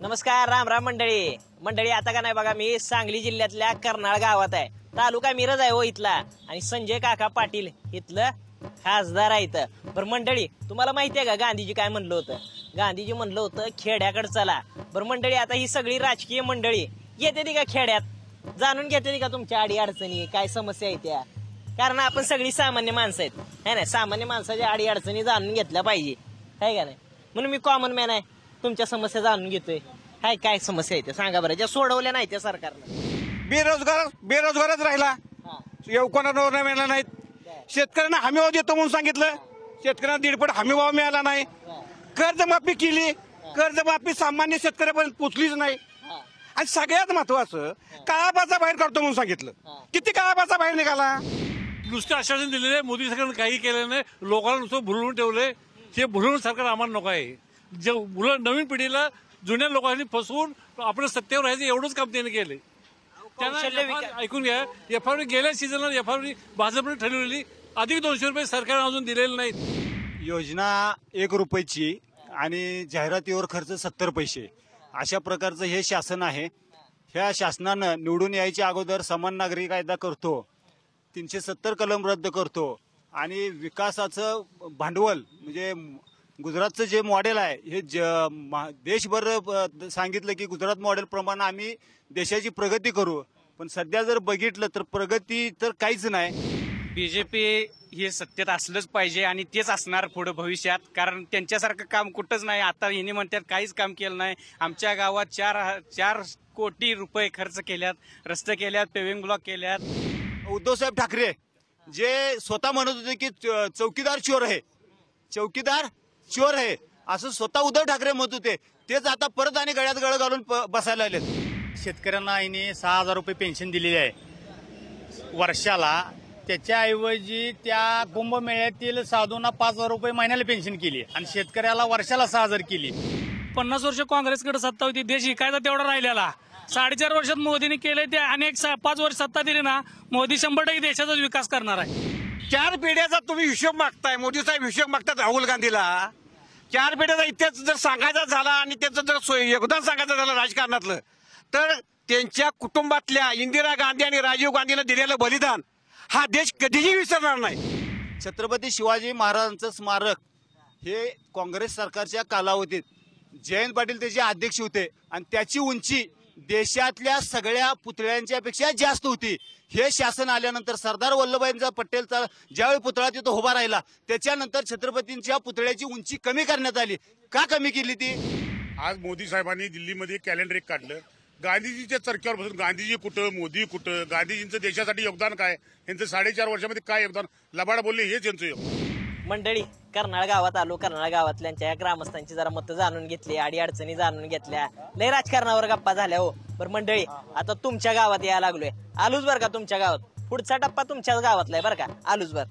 नमस्कार राम राम मंडळी. मंडळी आता का नाही बघा मी सांगली जिल्ह्यातल्या कर्नाळ गावात आहे. तालुका मिरज आहे हो इथला. आणि संजय काका पाटील इथलं खासदार आहे इथं. बरं मंडळी तुम्हाला माहिती आहे का गांधीजी काय म्हणलं होतं? गांधीजी म्हणलं होतं खेड्याकडे चला. बरं मंडळी आता ही सगळी राजकीय मंडळी येते ती का खेड्यात? जाणून घेते ती का तुमच्या अडी अडचणी काय समस्या आहेत त्या? कारण आपण सगळी सामान्य माणसं आहेत. है ना? सामान्य माणसाच्या अडी अडचणी जाणून घेतल्या पाहिजे. आहे का नाही? म्हणून मी कॉमन मॅन आहे. तुमच्या समस्या जाणून घेतोय. काय काय समस्या आहेत त्या? सांगा बरं. ज्या सोडवल्या नाही त्या सरकारनं. बेरोजगार बेरोजगारच राहिला. कोणा नोकऱ्या मिळाल्या नाहीत. शेतकऱ्यांना हमी भाव देतो म्हणून सांगितलं. शेतकऱ्यांना दीडपट हमी भाव मिळाला नाही. कर्जमाफी केली. कर्जमाफी सामान्य शेतकऱ्यापर्यंत पोचलीच नाही. आणि सगळ्यात महत्वाचं काळा पैसा बाहेर काढतो म्हणून सांगितलं. किती काळा पैसा बाहेर निघाला? नुसतं आश्वासन दिलेलं आहे मोदी सरकारनं काही केलं नाही लोकांना नुसतं भुलवून ठेवलंय. हे भुलवून सरकार आम्हाला नको आहे. जे मुलं नवीन पिढीला जुन्या लोकांनी फसवून आपलं सत्तेवर राहायचं एवढंच काम त्यांनी केलंय. त्यांना ऐकून घ्या. एफ आर गेल्या सीझनला एफ आर भाजपने ठरवलेली अधिक दोनशे रुपये सरकारनं अजून दिलेले नाहीत. योजना एक रुपयाची आणि जाहिरातीवर खर्च सत्तर पैसे. अशा प्रकारचं हे शासन आहे. ह्या शासनानं निवडून यायच्या अगोदर समान नागरी कायदा करतो. तीनशे सत्तर कलम रद्द करतो. आणि विकासाचं भांडवल म्हणजे गुजरातचं जे मॉडेल आहे हे ज देशभर सांगितलं की गुजरात मॉडेलप्रमाणे आम्ही देशाची प्रगती करू. पण सध्या जर बघितलं तर प्रगती तर काहीच नाही. बी जे पी हे सत्तेत असलंच पाहिजे आणि तेच असणार पुढं भविष्यात. कारण त्यांच्यासारखं काम कुठंच नाही. आता हिने म्हणतात काहीच काम केलं नाही. आमच्या गावात चार चार कोटी रुपये खर्च केल्यात रस्ते केल्यात पेविंग ब्लॉक केल्यात. उद्धवसाहेब ठाकरे जे स्वतः म्हणत होते की चौकीदार चोर आहे. चौकीदार चोर आहे. असं स्वतः उद्धव ठाकरे म्हणत होते. तेच आता परत आणि गळ्यात गळ घालून प- बसायला लागलेत. शेतकऱ्यांना आईने सहा हजार रुपये पेन्शन दिलेली आहे. वर्षाला त्याच्याऐवजी त्या कुंभमेळ्यातील साधूंना पाच हजार रुपये महिन्याला पेन्शन केली आणि शेतकऱ्याला वर्षाला सहा हजार केली पन्नास वर्ष काँग्रेसकडे सत्ता होती देश शिकायचा तेवढा राहिलेला. साडेचार वर्षात मोदीने केले ते अनेक पाच वर्ष सत्ता दिली ना मोदी शंभर टक्के देशाचाच विकास करणार आहे. चार पिढ्याचा तुम्ही हिशोब मागताय मोदी साहेब हिशोब मागतात राहुल गांधीला. चार पिढ्याचा इतिहास जर सांगायचा झाला आणि त्याचं जर सोय- योगदान सांगायचं झालं राजकारणातलं तर त्यांच्या कुटुंबातल्या इंदिरा गांधी आणि राजीव गांधीनं दिलेलं बलिदान हा देश कधीही विसरणार नाही. छत्रपती शिवाजी महाराजांचं स्मारक हे काँग्रेस सरकारच्या कालावधीत जयंत पाटील त्याचे अध्यक्ष होते आणि त्याची उंची देशातल्या सगळ्या पुतळ्यांच्या पेक्षा जास्त होती. हे शासन आल्यानंतर सरदार वल्लभभाईंचा पटेलचा ज्यावेळी पुतळा तिथं उभा राहिला त्याच्यानंतर छत्रपतींच्या पुतळ्याची उंची कमी करण्यात आली. का कमी केली ती? आज मोदी साहेबांनी दिल्लीमध्ये कॅलेंडर एक काढलं. गांधीजीच्या चरख्यावर बसून गांधीजी कुठं मोदी कुठं गांधीजींचं देशासाठी योगदान काय यांचं साडेचार वर्षामध्ये काय योगदान? लबाड बोलले हेच यांचं योगदान. मंडळी कर्नाळ गावात आलो. कर्नाळ गावातल्यांच्या ग्रामस्थांची जरा मतं जाणून घेतली आडी अडचणी जाणून घेतल्या. लय राजकारणावर गप्पा झाल्या हो. बरं मंडळी आता तुमच्या गावात यायला लागलोय. आलूच बरं का तुमच्या गावात? पुढचा टप्पा तुमच्याच गावातला आहे बरं का? आलूच बर.